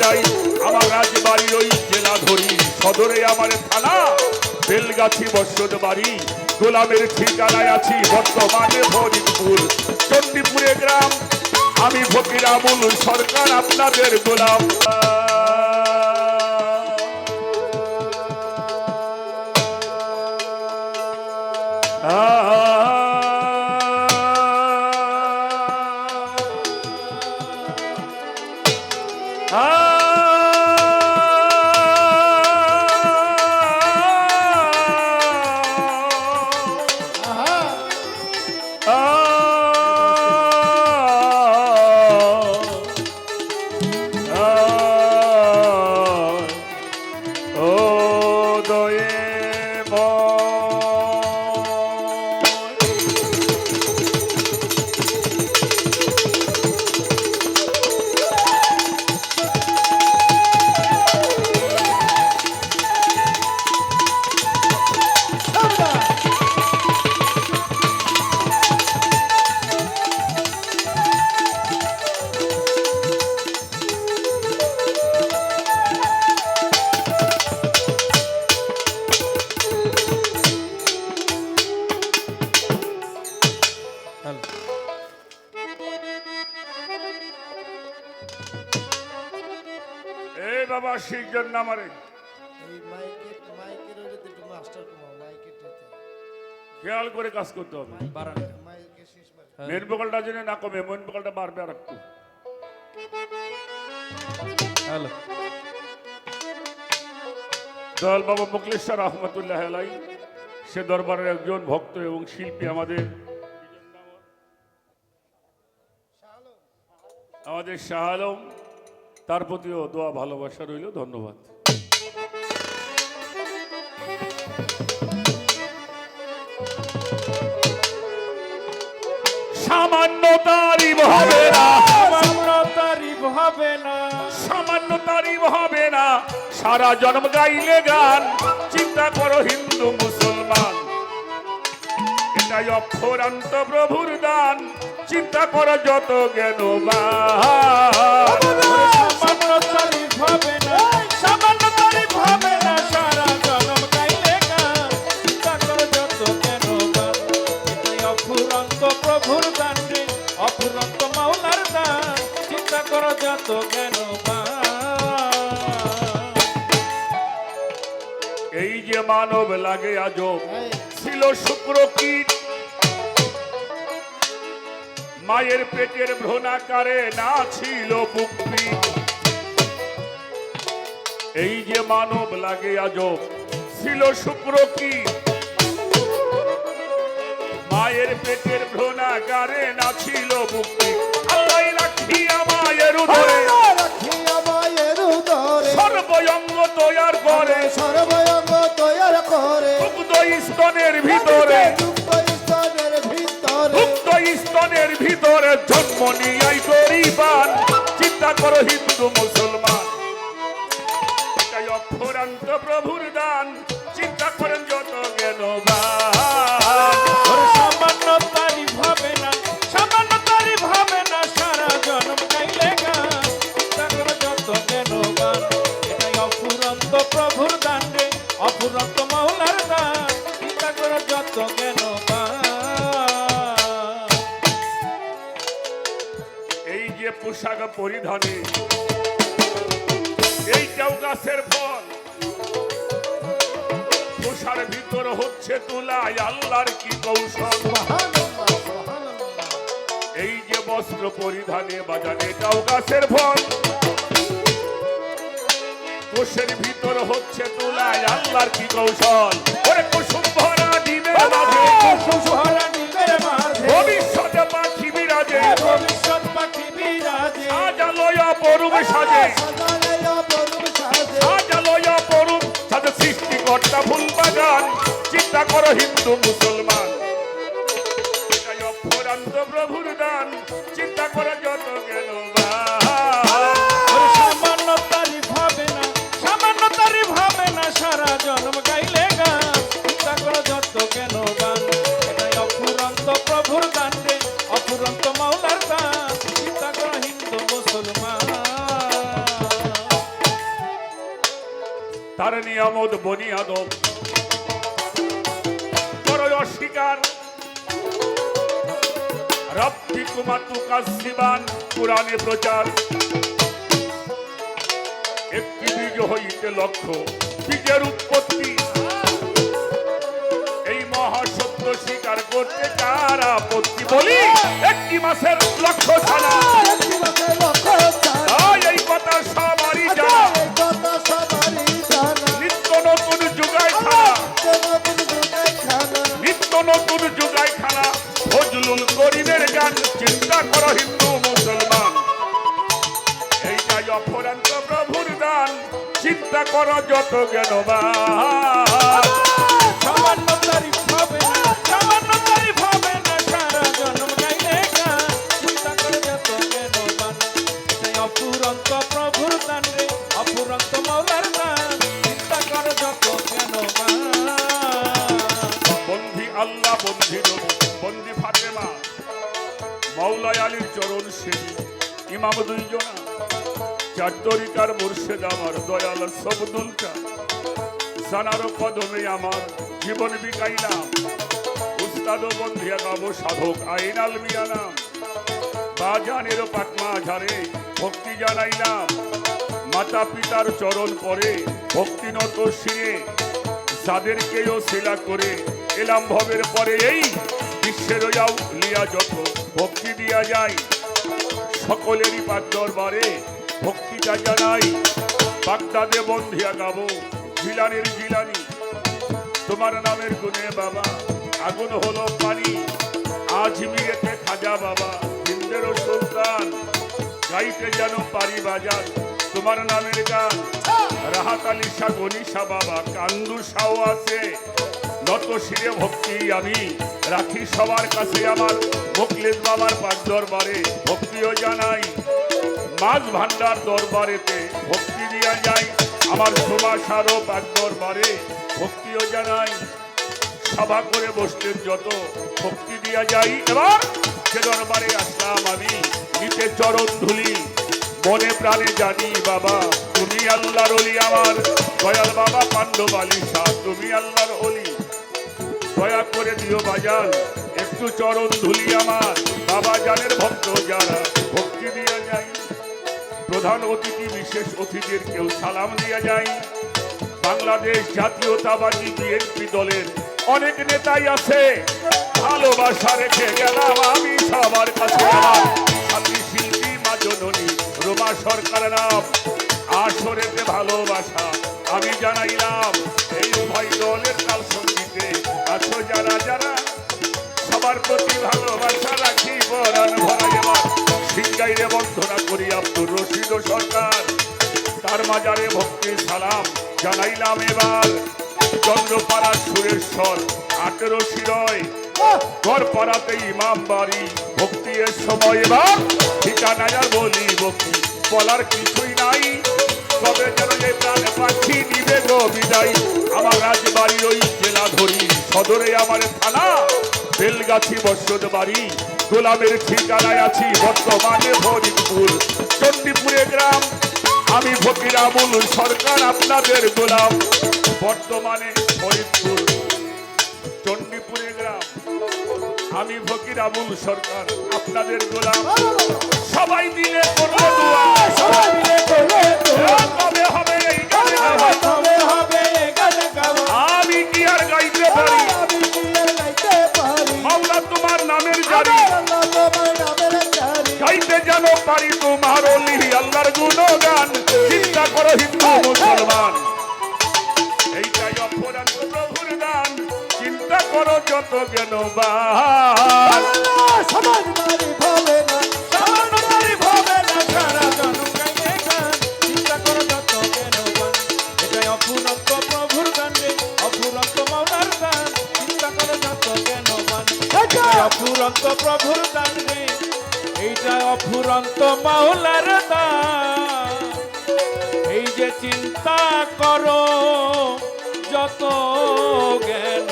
যাই। আমার রাজবাড়ির ওই জেলা সদরে আমার থানা বেলগাছি বসত বাড়ি। গোলামের ঠিকানায় আছি বর্তমানে ফরিদপুর চণ্ডীপুরে গ্রাম। আমি ফকিরামুল সরকার, আপনাদের গোলাম। বাবা শিখজন না মারে এই মাইকের মাইকের ওইটাতে একটু মাস্টার কমাও মাইকের খেয়াল করে কাজ করতে হবে। মাইকের মেন বকলটা যেন না কমে মেন বকলটা বাড়বে আর একটু। হ্যালো। দয়াল বাবা মুকলেশ্বর রহমতুল্লাহ আলাই সে দরবারের একজন ভক্ত এবং শিল্পী আমাদের। আমাদের শাহ আলম। তার প্রতিও দোয়া ভালোবাসা রইল ধন্যবাদ। সামান্য তারিফ হবে না। সামান্য তারিফ হবে না। সামান্য তারিফ হবে না। সারা জন্ম গাইলে গান চিন্তা করো হিন্দু মুসলমান। এটাই অক্ষরান্ত প্রভুর দান। চিন্তা করো যত জ্ঞানবান সামান্য তারিফ হবে না। সামান্য তারিফ হবে না সারা জনম গাইলে গান চিন্তা করো যত কেন গান এটাই অফুরন্ত প্রভুর দান রে অফুরন্ত মাওলার দান। চিন্তা করো যত কেন এই যে মানব লাগে আজব। ছিল শুক্র কীট মায়ের পেটের ভ্রণাকারে না ছিল বুকপি এই যে মানব লাগে আজব ছিল শুক্র কীট মায়ের পেটের ভ্রণাকারে না ছিল বুকপি আল্লাহ রাখিয়া মায়ের উদরে। রাখিয়া মায়ের উদরে। সর্বঙ্গ তৈয়ার করে। সর্বঙ্গ তৈয়ার করে। স্তনের ভিতরে। ভিতরে জন্ম নিয়াই গরিবান চিন্তা করো হিন্দু মুসলমান। প্রভুর দান। পরিধানে। এইটাও গাছের ফল। পোষার ভিতর হচ্ছে তুলায় আল্লাহর কি কৌশল। এই যে বস্ত্র পরিধানে বাজানে এটাও গাছের ফল। কোষের ভিতর হচ্ছে তুলায় আল্লাহর কি কৌশল? ওরে কুসুম ভরা ডিমের হিন্দু মুসলমান। এটাই অক্ষরান্ত প্রভুর দান চিন্তা করো যত ওরে সামান্য তারিফ হবে না সামান্য তারিফ হবে না সারা জন্ম গাইলে গান চিন্তা করো যত কেন গান এটাই অফুরন্ত প্রভুর দান রে অফুরন্ত মাওলার দান। চিন্তা করো হিন্দু মুসলমান। তার নিয়ামত বনি রব্বি কুমাতু কাসিবান কোরআনে প্রচার। একটি বীজ হইতে লক্ষ্য বীজের উৎপত্তি। এই মহাসত্য স্বীকার করতে কার আপত্তি? বলি একটি মাসের লক্ষ্য ছাড়া। তাই এই কথা সবারই জানা। নিত্য নতুন যুগায় খানা। নিত্য নতুন যুগায় খানা। ফজলুল করিমের গান চিন্তা করো হিন্দু মুসলমান। এইটাই অফরান্ত প্রভুর দান, চিন্তা করো যত জ্ঞানবান। চরণ সেবী ইমাম দুইজনা চার তরিকার মুর্শেদ আমার, দয়াল সবদুল চা জানারও কদমে আমার জীবন বিকাইলাম। উস্তাদ বন্ধিয়া গাবো সাধক আইনাল মিয়া নাম বাজানের পাকমা ঝাড়ে ভক্তি জানাইলাম। মাতা পিতার চরণ পরে ভক্তিনত শিরে। যাদেরকেও শিলা করে এলাম ভবের পরে এই বিশ্বের যাও লিয়া যত ভক্তি দিয়া যায় সকলেরই পাক দরবারে ভক্তিটা জানাই। বাগদাদে বন্ধিয়া গাবো, জিলানির জিলানি। তোমার নামের গুণে বাবা, আগুন হলো পানি। আজ মিরেতে খাজা বাবা, হিন্দেরও সুলতান। গাইতে যেন পারি বাজার, তোমার নামের গান। রাহাত আলী শাহ গনিশা বাবা কান্দু সাও আছে। নত শিরে ভক্তি আমি। রাখি সবার কাছে আমার মুকলেশ বাবার পাক দরবারে ভক্তিও জানাই। মাছ ভান্ডার দরবারেতে ভক্তি দিয়া যাই। আমার সুমাসারও পাক দরবারে ভক্তিও জানাই। সভা করে বসতেন যত ভক্তি দিয়া যাই। এবার সে দরবারে আসলাম আমি নিতে চরণ ধুলি। মনে প্রাণে জানি, বাবা, তুমি আল্লাহর অলি আমার। দয়াল বাবা, পাণ্ডব আলী তুমি আল্লাহর অলি দয়া করে দিও বাজান। একটু চরণ ধুলি আমার। বাবা জানের ভক্ত যারা, ভক্তি দিয়া যাই। প্রধান অতিথি, বিশেষ অতিথির কেউ সালাম দিয়া যাই। বাংলাদেশ জাতীয়তাবাদী বিএনপি দলের অনেক নেতাই আছে। ভালোবাসা রেখে গেলাম আমি সবার কাছে। সাথী শিল্পী, মা জননী, রোমা সরকার নাম। আসরেতে ভালোবাসা আমি জানাইলাম। এই উভয় সঙ্গীতে আছো যারা যারা, সবার প্রতি ভালোবাসা রাখি বরান ভরাই সিংগাইরে বন্ধনা করি আব্দুর রশিদ সরকার তার মাজারে ভক্তি, সালাম জানাইলাম এবার। চন্দ্রপাড়া সুরেশ্বর, আঠেরো শিরয়। ঘর পাড়াতে ইমাম বাড়ি ভক্তি এর সময় এবার। ঠিকানায় আর বলি ভক্তি বলার কিছুই নাই। তবে যেন এই প্রাণ পাখি নিবে গো বিদায়। আমার রাজবাড়ি ওই জেলা ধরি। সদরে আমার থানা বেলগাছি বসত বাড়ি গোলামের ঠিকানায় আছি বর্তমানে ফরিদপুর চণ্ডীপুরে গ্রাম আমি ফকিরামুল সরকার আপনাদের গোলাম। বর্তমানে ফরিদপুর চণ্ডীপুরে গ্রাম আমি ফকিরামুল সরকার আপনাদের গোলাম। সবাই মিলে করব দোয়া সবাই মিলে করে তো কবে হবে এই পারি তোমার অলি আল্লাহর গুণগান। চিন্তা করো হিন্দু মুসলমান। এইটাই অপরাধ প্রভুর দান। চিন্তা করো যত জ্ঞানবান আল্লাহ সমাজ মারি ভাবে না সামান্য তারিফ হবে না সারা জন্ম গাইলে গান চিন্তা করো যত জ্ঞানবান এটাই অপুরন্ত প্রভুর গান রে অপুরন্ত মৌলার গান চিন্তা করো যত জ্ঞানবান এটাই অপুরন্ত প্রভুর গান রে। এইটা অফুরন্ত মাওলার দান এই যে চিন্তা করো যত জ্ঞান